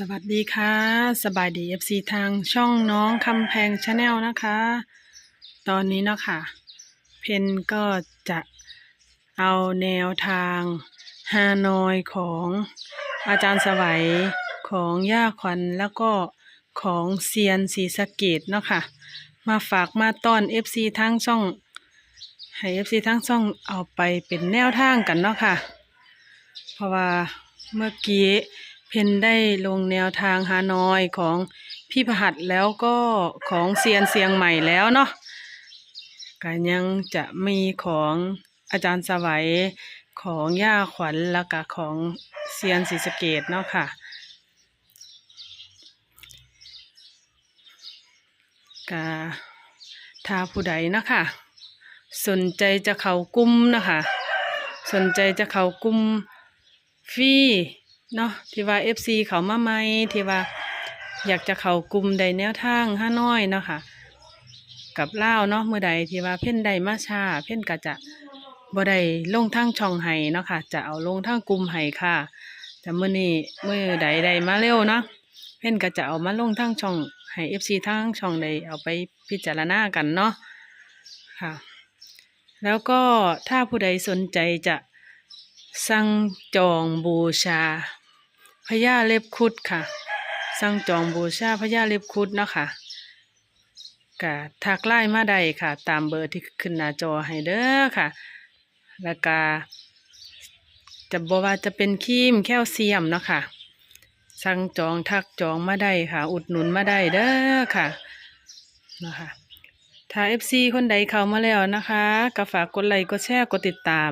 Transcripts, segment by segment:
สวัสดีค่ะ สบายดีเอฟซีทางช่องน้องคำแพงชาแนลนะคะ ตอนนี้เนาะค่ะ เพนก็จะเอาแนวทางฮานอยของอาจารย์สวัยของย่าขวัญแล้วก็ของเซียนศรีสะเกดเนาะค่ะ มาฝากมาต้อนเอฟซีทั้งช่องให้เอฟซีทั้งช่องเอาไปเป็นแนวทางกันเนาะค่ะ เพราะว่าเมื่อกี้ เพนได้ลงแนวทางฮานอยของพี่พหัสแล้วก็ของเซียนเสียงใหม่แล้วเนาะก็ยังจะมีของอาจารย์สวัยของย่าขวัญแล้วก็ของเซียนศรีสเกดเนาะค่ะ กาถ้าผู้ใดนะคะ สนใจจะเขากลุ่มนะคะ สนใจจะเขากลุ่มฟรี เนาะที่ว่า FC เขามาใหมที่ว่าอยากจะเขากลุ่มใดแนวทางห้าน้อยเนาะค่ะ กับเล่าเนาะเมื่อใดที่ว่าเพ่นใดมาชาเพ่นก็จะบ่ได้ลงทางช่องไห้เนาะค่ะ จะเอาลงทางกลุ่มไห้ค่ะแต่เมื่อนี้เมื่อใดใดมาเร็วเนาะเพ่นก็จะเอามาลงทั้งช่องให้เอฟซีทั้งช่องใดเอาไปพิจารณากันเนาะค่ะ แล้วก็ถ้าผู้ใดสนใจจะสั่งจองบูชา พญาเล็บคุดค่ะ สั่งจองบูชาพญาเล็บคุดเนาะค่ะก็ทักไล่มาได้ค่ะ ตามเบอร์ที่ขึ้นหน้าจอให้เด้อค่ะ แล้วก็จะบอกว่าจะเป็นครีมแคลเซียมเนาะค่ะ สั่งจองทักจองมาได้ค่ะ อุดหนุนมาได้เด้อค่ะนะคะถ้า FC คนใดเข้ามาแล้วนะคะก็ฝากกดไลค์กดแชร์กดติดตาม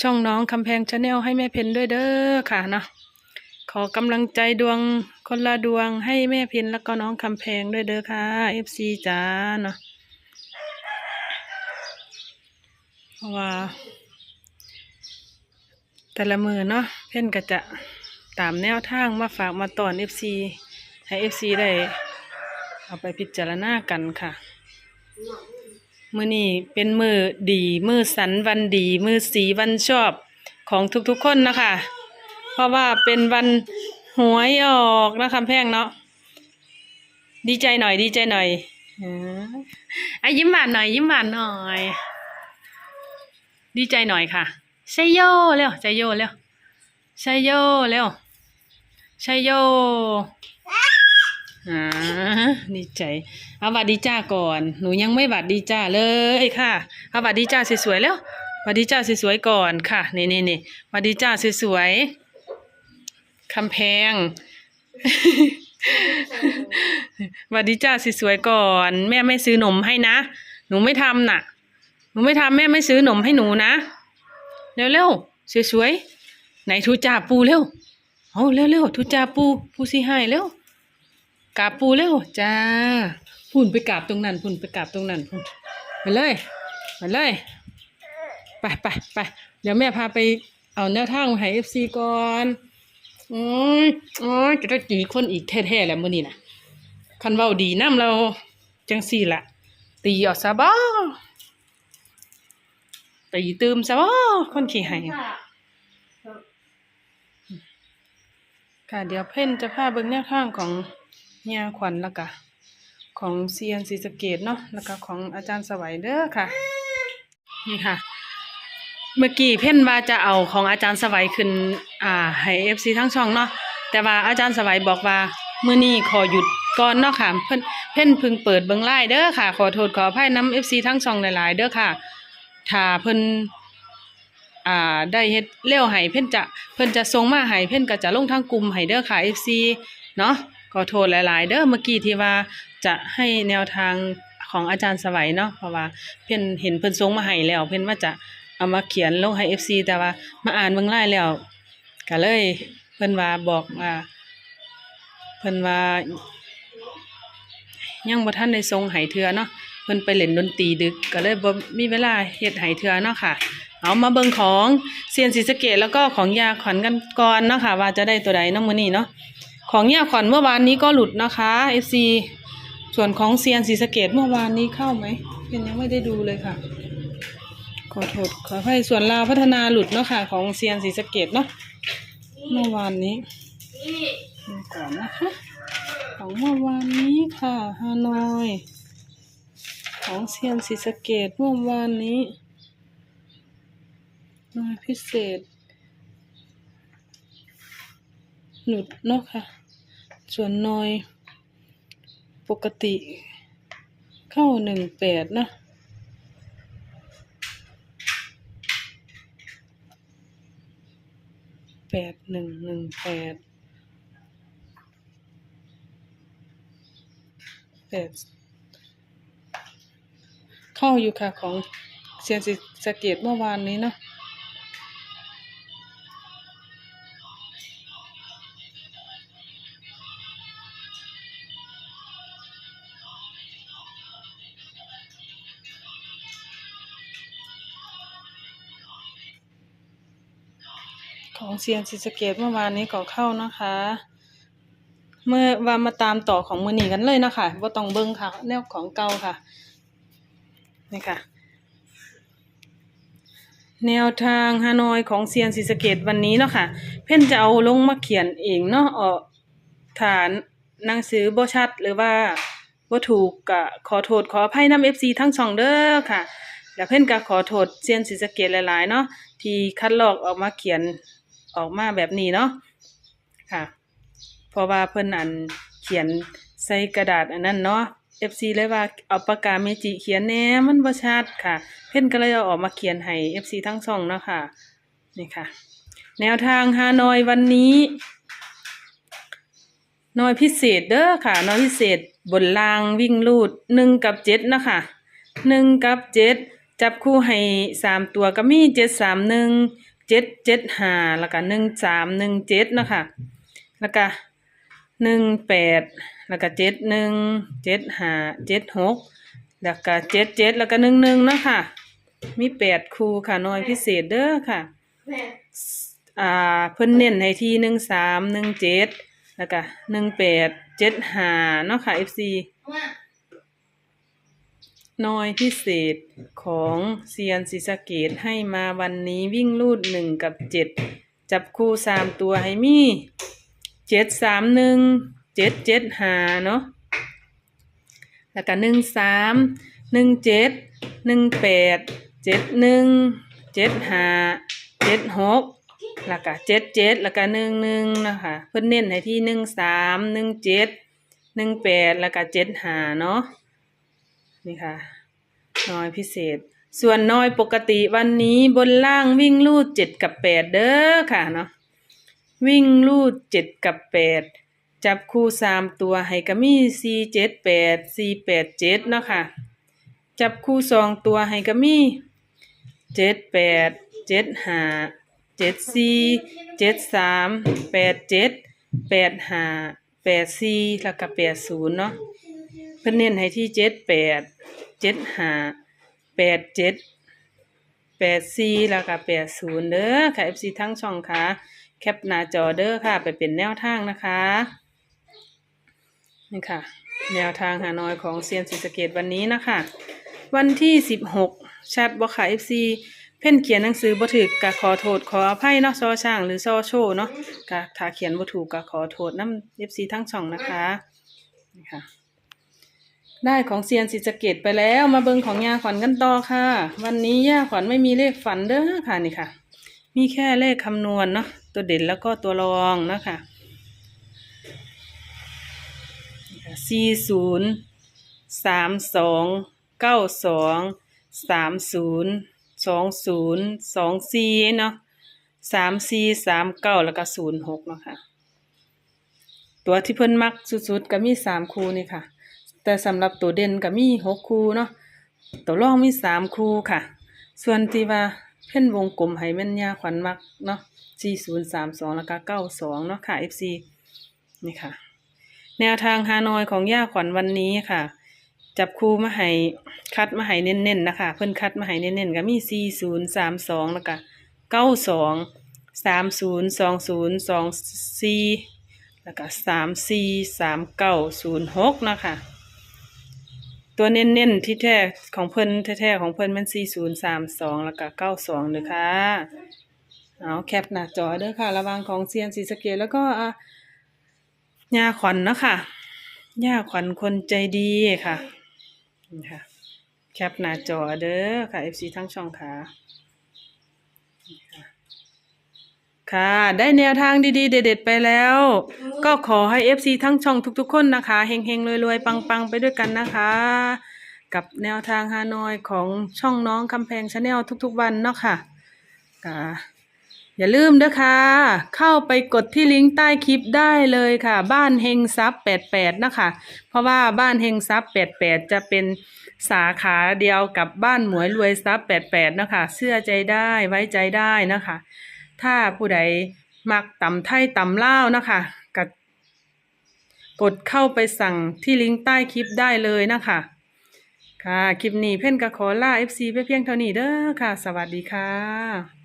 ช่องน้องคำแพงชาแนลให้แม่เพนด้วยเด้อค่ะเนาะ ขอกำลังใจดวงคนละดวงให้แม่เพนแล้วก็น้องคำแพงด้วยเด้อค่ะ FC จ้าเนาะเพราะว่า แต่ละมือเนาะเพ่นก็จะตามแนวทางมาฝากมาตอน FC ให้ FC ได้เอาไปพิจารณากันค่ะ มือนี้เป็นมือดี มือสันวันดี มือสีวันชอบของทุกๆคนนะคะ เพราะว่าเป็นวันหวยออกนะคำแพงเนาะดีใจหน่อยดีใจหน่อยอ่าอะยิ้มหวานหน่อย ยิ้มหวานหน่อย ดีใจหน่อยค่ะใช่โยเร็วใจโยเร็วใช่โยเร็วใช่โยอ่าดีใจเอาบัดดีจ้าก่อน หนูยังไม่บัดดีจ้าเลยค่ะเอาบัดดีจ้าสวยๆแล้วบัดดีจ้าสวยๆก่อนค่ะนี่นี่นี่บัดดีจ้าสวยๆ คำแพงบัดดีจ้าสวยๆก่อน แม่ไม่ซื้อนมให้นะ หนูไม่ทำน่ะ หนูไม่ทำแม่ไม่ซื้อนมให้หนูนะ เร็วเร็วๆสวยๆไหนทูจ่าปูเร็วเอาเร็วเร็วๆทูจ่าปูปูสิให้เร็วกราบปูเร็วจ้าพุ่นไปกราบตรงนั้นพุ่นไปกราบตรงนั้นพุ่นไปเลยไปเลยไปไปไปเดี๋ยวแม่พาไปเอาแนวทางมาให้เอฟซีก่อน โอ้ยโอ้ยจะได้จีคนอีกแท้ๆแล้วมื้อนี้นะคันเว้าดีน้ำเราจังสี่ละตีออกซะบ้าตีตืมซะบ่คนขี้ให้ค่ะเดี๋ยวเพ่นจะพาเบิ่งแนวทางของเฮียขวัญแล้วก็ของเซียนศรีสะเกดเนาะแล้วก็ของอาจารย์สวัยเด้อค่ะ นี่ค่ะ เมื่อกี้เพ่นว่าจะเอาของอาจารย์สวัยขึ้น อ่า ให้ FC ทั้งช่องเนาะ แต่ว่าอาจารย์สวัยบอกว่ามื้อนี้ขอหยุดก่อนเนาะค่ะ เพิ่นเพ่นพึงเปิดเบิ่งไลน์เด้อค่ะ ขอโทษขออภัยน้ำ FC ทั้งช่องหลายๆ เด้อค่ะ ถ้าเพิ่น อ่า ได้เฮ็ดเร็วให้เพิ่นจะ เพิ่นจะส่งมาให้เพิ่นก็จะลงทางกลุ่มให้เด้อค่ะ FC เนาะ ขอโทษหลาย ๆ เด้อ เมื่อกี้ที่ว่าจะให้แนวทางของอาจารย์สวัยเนาะ เพราะว่าเพิ่นเห็นเพิ่นส่งมาให้แล้ว เพิ่นว่าจะ เอามาเขียนลงให้ FC แต่ว่ามาอ่านเบิ่งไลน์แล้วก็เลยเพิ่นว่าบอกว่าเพิ่นว่ายังบ่ทันได้ส่งให้เทื่อเนาะเพิ่นไปเล่นดนตรีดึกก็เลยบ่มีเวลาเฮ็ดให้เทื่อเนาะค่ะ เอามาเบิ่งของเซียนศรีสะเกดแล้วก็ของยาขวัญกันก่อนเนาะค่ะ ว่าจะได้ตัวใดเนาะมื้อนี้เนาะของยาขวัญเมื่อวานนี้ก็หลุดนะคะ FC ส่วนของเซียนศรีสะเกดเมื่อวานนี้เข้าไหมเพิ่นยังไม่ได้ดูเลยค่ะ อโทษขอให้ส่วนลาวพัฒนาหลุดเนาะค่ะ ของเซียนศรีสะเกดเนาะเมื่อวานนี้ดูก่อนนะคะ ของเมื่อวานนี้ค่ะฮานอย ของเซียนศรีสะเกดเมื่อวานนี้น่วยพิเศษ หลุดเนาะค่ะ ส่วนนอย ปกติ เข้าหนึ่งแปดนะ ปดหนึ่งหนึ่งแปดแปดเข้าอยู่ค่ะของเซียนสิสเกตเมื่อวานนี้เนาะ ของเซียนสิสเกตเมื่อวานนี้ก็เข้านะคะ เมื่อว่ามาตามต่อของมือหนีกันเลยนะคะว่าต้องเบิ้งค่ะ แนวของเก่าค่ะ นี่ค่ะ แนวทางฮานอยของเซียนศรีสเกตวันนี้เนาะค่ะ เพ่นจะเอาลงมาเขียนเองเนาะเออฐานหนังสือบ่ชัดหรือว่าบ่ถูกก็ขอโทษขออภัยน้ำ FC ทั้งช่องเด้อค่ะแล้วเพ่นก็ขอโทษเซียนศรีสะเกตหลาย ๆ เนาะที่คัดลอกออกมาเขียน ออกมาแบบนี้เนาะค่ะ เพราะว่าเพิ่นอันเขียนใส่กระดาษอันนั้นเนาะ FC เลยว่าเอาปากกาเมจิเขียนแน่มันบ่ชัดค่ะ เพิ่นก็เลยเอาออกมาเขียนให้ FC ทั้งสองเนาะค่ะนี่ค่ะ แนวทางฮานอยวันนี้น้อยพิเศษเด้อค่ะน้อยพิเศษบนรางวิ่งลูดหนึ่งกับเจ็ดนะคะหนึ่งกับเจ็ดจับคู่ให้สามตัวก็มีเจ็ดสามหนึ่ง เจ็ดเจ็ดห้าแล้วก็หนึ่งสามหนึ่งเจ็ดนะคะแล้วก็หนึ่งแปดแล้วก็เจ็ดหนึ่งเจ็ดห้าเจ็ดหกแล้วก็เจ็ดเจ็ดแล้วก็หนึ่งหนึ่งเนาะคะมีแปดคู่ค่ะน้อยพิเศษเด้อค่ะอ่าเพิ่นเน้นให้ที่หนึ่งสามหนึ่งเจ็ดแล้วก็หนึ่งแปดเจ็ดห้าเนาะค่ะ FC น้อยพิเศษของเซียนศรีสะเกดให้มาวันนี้วิ่งลูดหนึ่งกับเจ็ดจับคู่สามตัวให้มีเจ็ดสามหนึ่งเจ็ดเจ็ดหาเนาะแล้วก็หนึ่งสามหนึ่งเจ็ดหนึ่งแปดเจ็ดหนึ่งเจ็ดหาเจ็ดหกแล้วก็เจ็ดเจ็ดแล้วก็หนึ่งหนึ่งนะคะเพิ่นเน้นให้ที่หนึ่งสามหนึ่งเจ็ดหนึ่งแปดแล้วก็เจ็ดหาเนาะ นี่ค่ะ น้อยพิเศษ ส่วนน้อยปกติวันนี้บนล่างวิ่งลูดเจ็ดกับแปดเด้อค่ะเนาะวิ่งลูดเจ็ดกับแปดจับคู่สามตัวให้กะมี่สี่เจ็ดแปดสี่แปดเจ็ดเนาะค่ะ จับคู่สองตัวให้กะมี่เจ็ดแปดเจ็ดห้าเจ็ดสี่เจ็ดสามแปดเจ็ดแปดห้าแปดสี่แล้วก็แปดศูนย์เนาะ พิ่นเน้นให้ที่เจ็ดแปดเจ็ดห้าแปดเจ็ดแปดสี่แล้วก็แปดศูนย์เด้อค่ะ FC ทั้งช่องค่ะ แคปหน้าจอเด้อค่ะ ไปเป็นแนวทางนะคะนี่ค่ะ แนวทางหานอยของเซียนศรีสะเกดวันนี้นะคะ วันที่สิบหกชัดบ่ค่ะ FC เพ่นเขียนหนังสือบ่ถูกก็ขอโทษขออภัยเนาะซอช่างหรือซอโชว์เนาะก็ถ้าเขียนบ่ถูกก็ขอโทษน้ำ FC ทั้งช่องนะคะนี่ค่ะ ได้ของเซียนศรีสเกดไปแล้ว มาเบิงของยาขวัญกันต่อค่ะ วันนี้ยาขวัญไม่มีเลขฝันเด้อค่ะนี่ค่ะ มีแค่เลขคำนวณเนาะตัวเด่นแล้วก็ตัวรองนะคะสี่ศูนย์สามสองเก้าสองสามศูนย์สองศูนย์สองสี่เนาะสามสี่สามเก้าแล้วก็ศูนย์หกเนาะค่ะ ตัวที่เพิ่นมักสุดๆก็มีสามคูนี่ค่ะ แต่สำหรับตัวเด่นก็มีหกคูเนาะตัวรองมีสามคูค่ะ ส่วนที่ว่าเพ่นวงกลมให้แม่นยาขวัญมักเนาะสี่ศูนย์สามสองแล้วก็เก้าสองเนาะค่ะ FC นี่ค่ะ แนวทางฮานอยของย่าขวัญวันนี้ค่ะ จับคูมาให้คัดมาให้เน้นๆนะคะ เพิ่นคัดมาให้เน้นๆก็มีสี่ศูนย์สามสองแล้วก็เก้าสองสามศูนย์สองศูนย์สองสี่แล้วก็สามสี่สามเก้าศูนย์หกนะคะ ตัวเน้นๆที่แท้ของเพิ่นแท้ๆของเพิ่นมันสี่ศูนย์สามสองแล้วก็เก้าสองเลยค่ะเอาแคปหน้าจอเด้อค่ะ ระวังของเซียนศรีสะเกดแล้วก็อะยาขวัญเนาะค่ะยาขวัญคนใจดีค่ะนี่ค่ะ แคปหน้าจอเด้อค่ะ FC ทั้งช่องค่ะ ค่ะค่ะ ได้แนวทางดีๆ เด็ด ๆ ไปแล้ว ก็ขอให้ FC ทั้งช่องทุกๆ คนนะคะเฮงๆรวยๆ ปัง ๆ ไปด้วยกันนะคะ กับแนวทางฮานอยของช่องน้องคำแพงชาแนลทุกๆ วันเนาะค่ะค่ะอย่าลืมนะคะ เข้าไปกดที่ลิงก์ใต้คลิปได้เลยค่ะ บ้านเฮงซับ88นะคะ เพราะว่าบ้านเฮงซับ88จะเป็นสาขาเดียวกับบ้านหมวยรวยซับ88นะคะ เชื่อใจได้ไว้ใจได้นะคะ ถ้าผู้ใดมักตำไทยตำเล่านะคะกดกดเข้าไปสั่งที่ลิงก์ใต้คลิปได้เลยนะคะ ค่ะ คลิปนี้เพ่นกะขอลา FC ไปเพียงเท่านี้เด้อค่ะ สวัสดีค่ะ